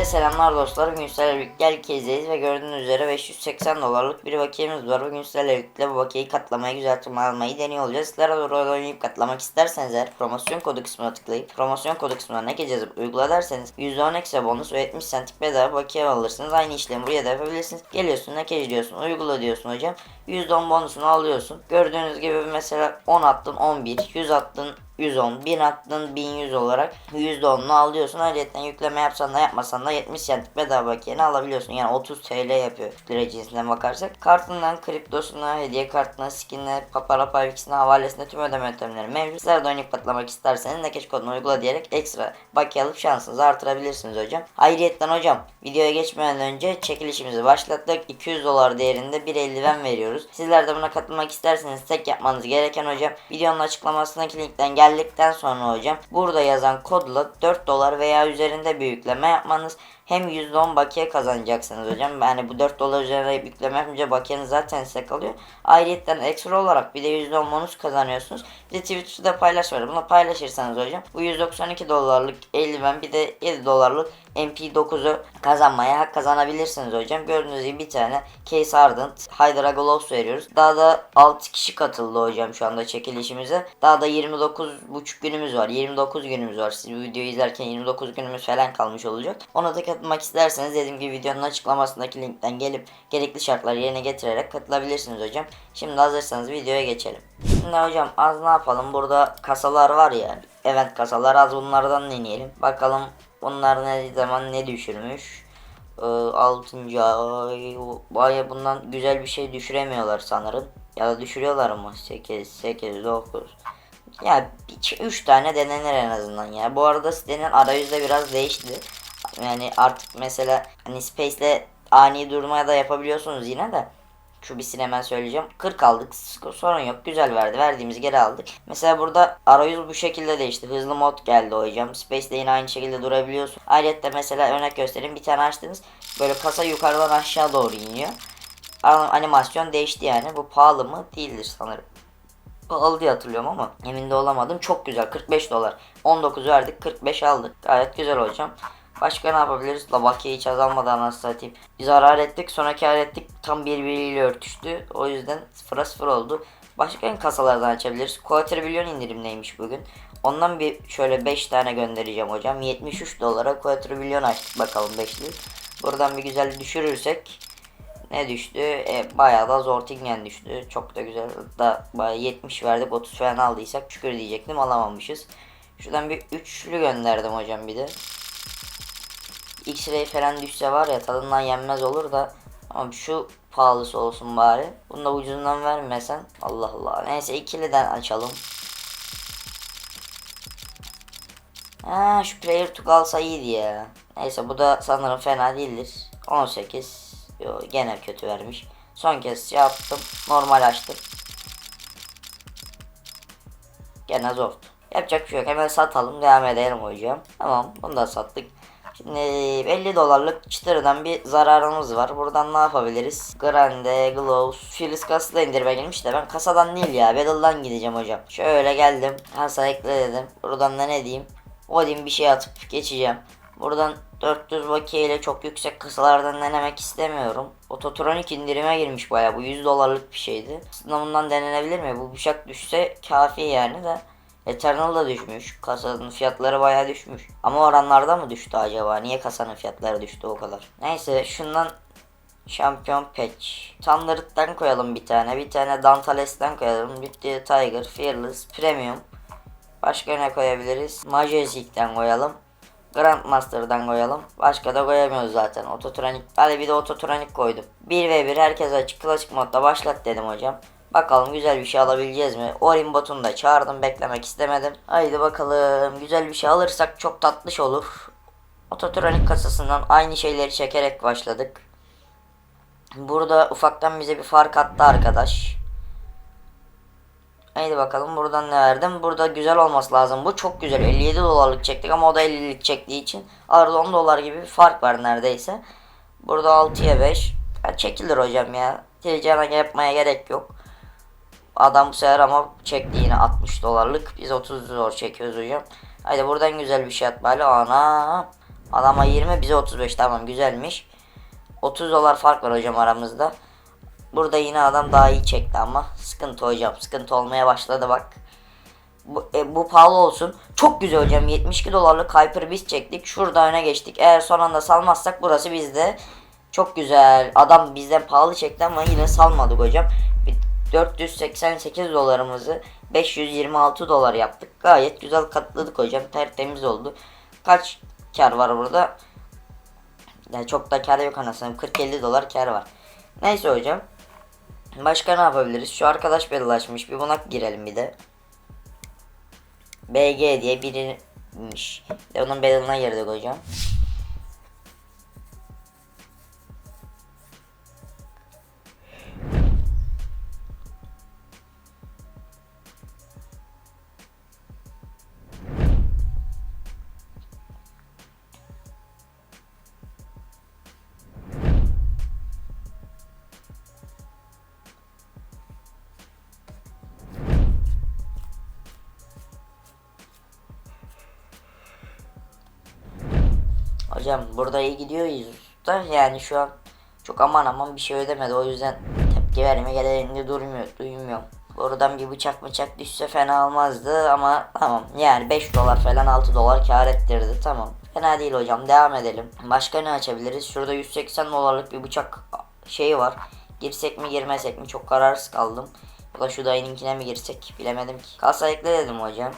Hepinize selamlar dostlar. Bugün sizlerle birlikte herkeseyiz ve gördüğünüz üzere 580 dolarlık bir bakiyemiz var. Bugün sizlerle birlikte bu bakiyeyi katlamayı, güzeltme almayı deniyor olacağız. Sizler de rol oynayıp katlamak isterseniz eğer promosyon kodu kısmına tıklayıp promosyon kodu kısmına ne yazıp uygula derseniz %10 ekstra bonus ve 70 centlik bedava bakiye alırsınız. Aynı işlemi buraya da yapabilirsiniz. Geliyorsun ne diyorsun, uygula diyorsun hocam. %10 bonusunu alıyorsun. Gördüğünüz gibi mesela 10 attın 11, 100 attın 110, 1000 attın 1100 olarak %10'unu alıyorsun. Ayrıca yükleme yapsan da yapmasan da 70 cent bedava bakiyeni alabiliyorsun. Yani 30 TL yapıyor lira cinsinden bakarsak. Kartından kriptosuna, hediye kartına, skinine, papara pavikisine, havalesine tüm ödeme yöntemleri mevcut. Sizler de oynayıp patlamak isterseniz nakit kodunu uygula diyerek ekstra bakiye alıp şansınızı artırabilirsiniz hocam. Ayrıyetten hocam videoya geçmeden önce çekilişimizi başlattık. 200 dolar değerinde bir eldiven veriyoruz. Sizler de buna katılmak isterseniz tek yapmanız gereken hocam videonun açıklamasındaki linkten geldikten sonra hocam burada yazan kodla 4 dolar veya üzerinde bir yükleme yapmanız hem %10 bakiye kazanacaksınız hocam. Yani bu 4 dolar üzerine yükleme yapınca bakiyeniz zaten size kalıyor. Ayrıyetten ekstra olarak bir de %10 bonus kazanıyorsunuz. Bir de Twitter'da paylaş var. Bunu paylaşırsanız hocam bu 192 dolarlık eldiven bir de 7 dolarlık MP9'u kazanmaya hak kazanabilirsiniz hocam. Gördüğünüz gibi bir tane Case Ardent Hydra Gloves veriyoruz. Daha da 6 kişi katıldı hocam şu anda çekilişimize. Daha da 29,5 günümüz var. 29 günümüz var. Siz bu videoyu izlerken 29 günümüz falan kalmış olacak. Ona da katılmak isterseniz dediğim gibi videonun açıklamasındaki linkten gelip gerekli şartları yerine getirerek katılabilirsiniz hocam. Şimdi hazırsanız videoya geçelim. Şimdi hocam az ne yapalım? Burada kasalar var ya. Event kasalar az bunlardan deneyelim. Bakalım bunlar ne zaman ne düşürmüş. Ee, 6. ay baya bundan güzel bir şey düşüremiyorlar sanırım. Ya da düşürüyorlar mı? 8, 8, 9. Ya 3 tane denenir en azından ya. Bu arada sitenin arayüzde biraz değişti. Yani artık mesela hani Space'le ani durmaya da yapabiliyorsunuz yine de. Şu bir hemen söyleyeceğim. 40 aldık. Sorun yok. Güzel verdi. Verdiğimizi geri aldık. Mesela burada arayüz bu şekilde değişti. Hızlı mod geldi hocam. Space'de yine aynı şekilde durabiliyorsun. Ayrıca mesela örnek göstereyim. Bir tane açtınız. Böyle kasa yukarıdan aşağı doğru iniyor. Animasyon değişti yani. Bu pahalı mı? Değildir sanırım. Pahalı diye hatırlıyorum ama emin de olamadım. Çok güzel. 45 dolar. 19 verdik. 45 aldık. Gayet güzel hocam. Başka ne yapabiliriz? La bakiye hiç azalmadan nasıl satayım. Biz zarar ettik sonra kar ettik. Tam birbiriyle örtüştü. O yüzden sıfıra sıfır oldu. Başka kasalardan açabiliriz. Quadrillion indirimdeymiş bugün. Ondan bir şöyle 5 tane göndereceğim hocam. 73 dolara Quadrillion açtık bakalım 5'li. Buradan bir güzel düşürürsek ne düştü? E, bayağı da Zortingen düştü. Çok da güzel. Da bayağı 70 verdik 30 falan aldıysak şükür diyecektim alamamışız. Şuradan bir üçlü gönderdim hocam bir de. X-ray falan düşse var ya tadından yenmez olur da ama şu pahalısı olsun bari. Bunu da ucuzundan vermesen. Allah Allah. Neyse ikiliden açalım. Ha şu player to kalsa iyiydi ya. Neyse bu da sanırım fena değildir. 18. Yo, gene kötü vermiş. Son kez şey yaptım. Normal açtım. Gene zor. Yapacak bir şey yok. Hemen satalım. Devam edelim hocam. Tamam. Bunu da sattık. Şimdi 50 dolarlık çıtırdan bir zararımız var. Buradan ne yapabiliriz? Grande, Gloves, Filiz kasası da indirime gelmiş de ben kasadan değil ya. Battle'dan gideceğim hocam. Şöyle geldim. Kasa ekle dedim. Buradan da ne diyeyim? Odin bir şey atıp geçeceğim. Buradan 400 bakiye ile çok yüksek kasalardan denemek istemiyorum. Ototronik indirime girmiş baya bu 100 dolarlık bir şeydi. Aslında bundan denenebilir mi? Bu bıçak düşse kafi yani de. Eternal da düşmüş. Kasanın fiyatları bayağı düşmüş. Ama oranlarda mı düştü acaba? Niye kasanın fiyatları düştü o kadar? Neyse şundan Şampiyon patch. Thundered'den koyalım bir tane. Bir tane Dantales'ten koyalım. De Tiger, Fearless, Premium. Başka ne koyabiliriz? Majestic'ten koyalım. Grandmaster'dan koyalım. Başka da koyamıyoruz zaten. Ototronik. Hadi bir de ototronik koydum. 1 ve 1 herkes açık klasik modda başlat dedim hocam. Bakalım güzel bir şey alabileceğiz mi? Orin botunu da çağırdım beklemek istemedim. Haydi bakalım güzel bir şey alırsak çok tatlış olur. Ototronik kasasından aynı şeyleri çekerek başladık. Burada ufaktan bize bir fark attı arkadaş. Haydi bakalım buradan ne verdim. Burada güzel olması lazım. Bu çok güzel. 57 dolarlık çektik ama o da 50'lik çektiği için arada 10 dolar gibi bir fark var neredeyse. Burada 6'ya 5. Ya çekilir hocam ya. Ticana yapmaya gerek yok. Adam bu sefer ama çekti yine 60 dolarlık. Biz 30 dolar çekiyoruz hocam. Haydi buradan güzel bir şey at bari. Ana. Adama 20 bize 35 tamam güzelmiş. 30 dolar fark var hocam aramızda. Burada yine adam daha iyi çekti ama sıkıntı hocam. Sıkıntı olmaya başladı bak. Bu, e, bu pahalı olsun. Çok güzel hocam. 72 dolarlık Hyper biz çektik. Şurada öne geçtik. Eğer son anda salmazsak burası bizde. Çok güzel. Adam bizden pahalı çekti ama yine salmadık hocam. Bir 488 dolarımızı 526 dolar yaptık. Gayet güzel katladık hocam. Tertemiz oldu. Kaç kar var burada? Yani çok da kar yok anasını. 40-50 dolar kar var. Neyse hocam. Başka ne yapabiliriz? Şu arkadaş belirlaşmış. Bir buna girelim bir de. BG diye biriymiş. Onun bedeline girdik hocam. Hocam burada iyi gidiyoruz da yani şu an çok aman aman bir şey ödemedi o yüzden tepki verme gereğinde durmuyor duymuyorum. Oradan bir bıçak bıçak düşse fena olmazdı ama tamam yani 5 dolar falan 6 dolar kar ettirdi tamam. Fena değil hocam devam edelim. Başka ne açabiliriz? Şurada 180 dolarlık bir bıçak şeyi var. Girsek mi girmesek mi çok kararsız kaldım. Ya da şu dayınınkine mi girsek bilemedim ki. Kasa ekle dedim hocam.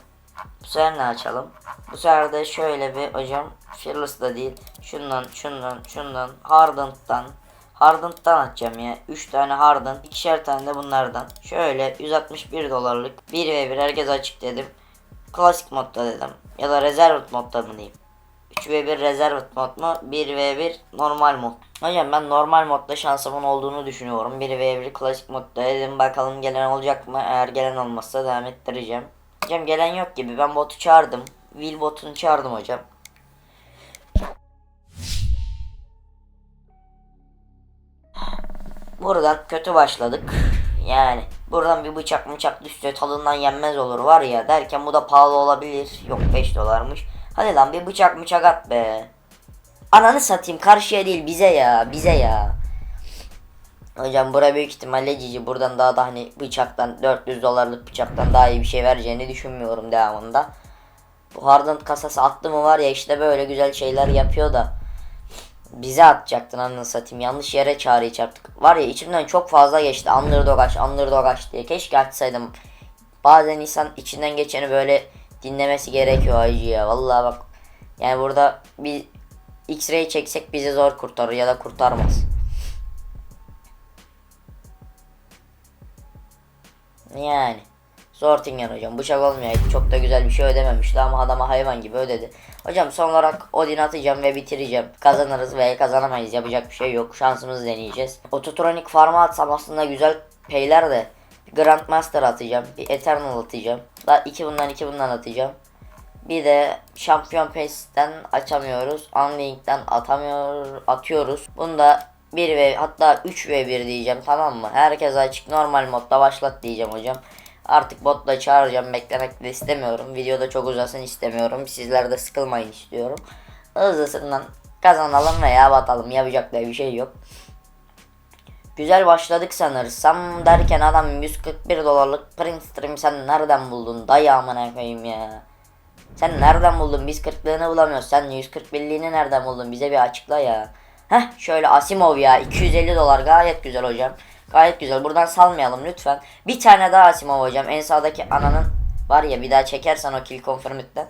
Bu sefer ne açalım? Bu sefer de şöyle bir hocam Fearless da değil. Şundan, şundan, şundan, Hardened'dan. Hardened'dan açacağım ya. 3 tane Hardened, ikişer tane de bunlardan. Şöyle 161 dolarlık 1 ve 1 herkes açık dedim. Klasik modda dedim. Ya da Reserved modda mı diyeyim. 3 ve 1 Reserved mod mu? 1 ve 1 normal mod. Hocam ben normal modda şansımın olduğunu düşünüyorum. 1 ve 1 klasik modda dedim. Bakalım gelen olacak mı? Eğer gelen olmazsa devam ettireceğim. Hocam gelen yok gibi. Ben botu çağırdım. Will botunu çağırdım hocam. Buradan kötü başladık. Yani buradan bir bıçak bıçak düşse tadından yenmez olur var ya derken bu da pahalı olabilir. Yok 5 dolarmış. Hadi lan bir bıçak bıçak at be. Ananı satayım karşıya değil bize ya bize ya. Hocam bura büyük ihtimalle cici buradan daha da hani bıçaktan 400 dolarlık bıçaktan daha iyi bir şey vereceğini düşünmüyorum devamında. Bu Hardened kasası attı mı var ya işte böyle güzel şeyler yapıyor da. Bize atacaktın anını satayım. Yanlış yere çağrıyı çarptık. Var ya içimden çok fazla geçti. Underdog aç, underdog aç diye. Keşke açsaydım. Bazen insan içinden geçeni böyle dinlemesi gerekiyor acı ya. Vallahi bak. Yani burada bir X-ray çeksek bizi zor kurtarır ya da kurtarmaz. Yani. Zortingen hocam. Bıçak olmayaydı. Çok da güzel bir şey ödememişti ama adama hayvan gibi ödedi. Hocam son olarak Odin atacağım ve bitireceğim. Kazanırız veya kazanamayız. Yapacak bir şey yok. Şansımızı deneyeceğiz. Ototronik farma atsam aslında güzel peyler de. Grandmaster atacağım. Bir Eternal atacağım. Daha iki bundan iki bundan atacağım. Bir de Şampiyon Pass'ten açamıyoruz. Unlink'ten atamıyor, atıyoruz. Bunda 1 ve hatta 3 ve 1 diyeceğim tamam mı? Herkes açık normal modda başlat diyeceğim hocam. Artık botla çağıracağım beklemek de istemiyorum. Videoda çok uzasın istemiyorum. Sizler de sıkılmayın istiyorum. Hızlısından kazanalım veya batalım. Yapacak da bir şey yok. Güzel başladık sanırsam derken adam 141 dolarlık print stream sen nereden buldun? Dayı amına ya. Sen nereden buldun? Biz 40'lığını bulamıyoruz. Sen 141'liğini nereden buldun? Bize bir açıkla ya. Heh şöyle Asimov ya 250 dolar gayet güzel hocam. Gayet güzel. Buradan salmayalım lütfen. Bir tane daha Asimov hocam. En sağdaki ananın var ya bir daha çekersen o kill confirmed'den.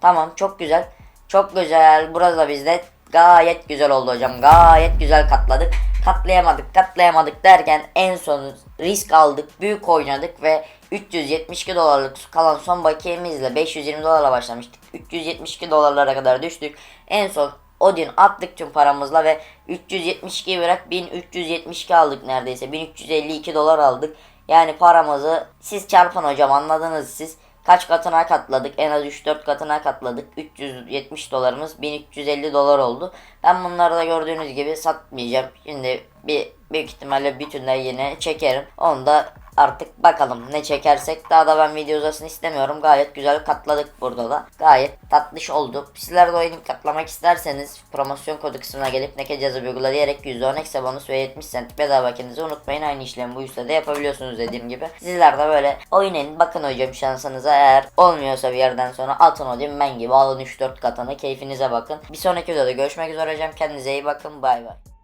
Tamam çok güzel. Çok güzel. Burada bizde gayet güzel oldu hocam. Gayet güzel katladık. Katlayamadık katlayamadık derken en son risk aldık. Büyük oynadık ve 372 dolarlık kalan son bakiyemizle 520 dolarla başlamıştık. 372 dolarlara kadar düştük. En son Odin attık tüm paramızla ve 372 bırak 1372 aldık neredeyse. 1352 dolar aldık. Yani paramızı siz çarpın hocam anladınız siz. Kaç katına katladık? En az 3-4 katına katladık. 370 dolarımız 1350 dolar oldu. Ben bunları da gördüğünüz gibi satmayacağım. Şimdi bir büyük ihtimalle bütünler yine çekerim. Onu da artık bakalım ne çekersek. Daha da ben video uzasını istemiyorum. Gayet güzel katladık burada da. Gayet tatlış oldu. Sizler de oyunu katlamak isterseniz promosyon kodu kısmına gelip ne cihazı uygula diyerek %10 ekse bonus ve 70 cent bedava kendinizi unutmayın. Aynı işlemi bu üstte de yapabiliyorsunuz dediğim gibi. Sizler de böyle oynayın. Bakın hocam şansınıza eğer olmuyorsa bir yerden sonra atın hocam ben gibi alın 3-4 katını keyfinize bakın. Bir sonraki videoda görüşmek üzere hocam. Kendinize iyi bakın. Bay bay.